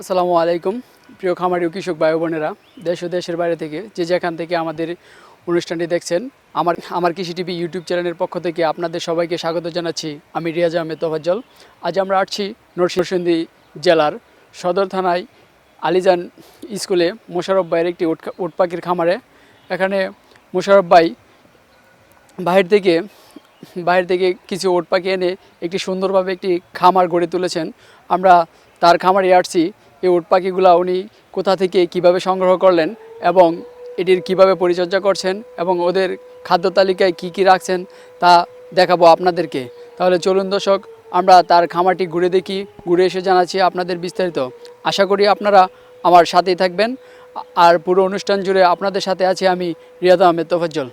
আসসালামু আলাইকুম, প্রিয় খামারি ও কৃষক ভাই বোনেরা। দেশ ও দেশের বাইরে থেকে যে যেখান থেকে আমাদের অনুষ্ঠানটি দেখছেন, আমার আমার কৃষি টিভি ইউটিউব চ্যানেলের পক্ষ থেকে আপনাদের সবাইকে স্বাগত জানাচ্ছি। আমি রিয়াজ আহমেদ তোফাজ্জল। আজ আমরা আসছি নরসিংদী জেলার সদর থানায় আলিজান স্কুলে মোশারফ ভাইয়ের একটি উট পাখির খামারে। এখানে মোশারফ ভাই বাইরে থেকে বাইরে থেকে কিছু ওট পাখি এনে একটি সুন্দরভাবে একটি খামার গড়ে তুলেছেন। আমরা তার খামারে আসছি। এই ওট পাখিগুলা উনি কোথা থেকে কীভাবে সংগ্রহ করলেন এবং এটির কীভাবে পরিচর্যা করছেন এবং ওদের খাদ্য তালিকায় কি কি রাখছেন তা দেখাবো আপনাদেরকে। তাহলে চলুন দর্শক, আমরা তার খামারটি ঘুরে দেখি, ঘুরে এসে জানাচ্ছি আপনাদের বিস্তারিত। আশা করি আপনারা আমার সাথেই থাকবেন। আর পুরো অনুষ্ঠান জুড়ে আপনাদের সাথে আছি আমি রিয়াদ আহমেদ তোফাজ্জল।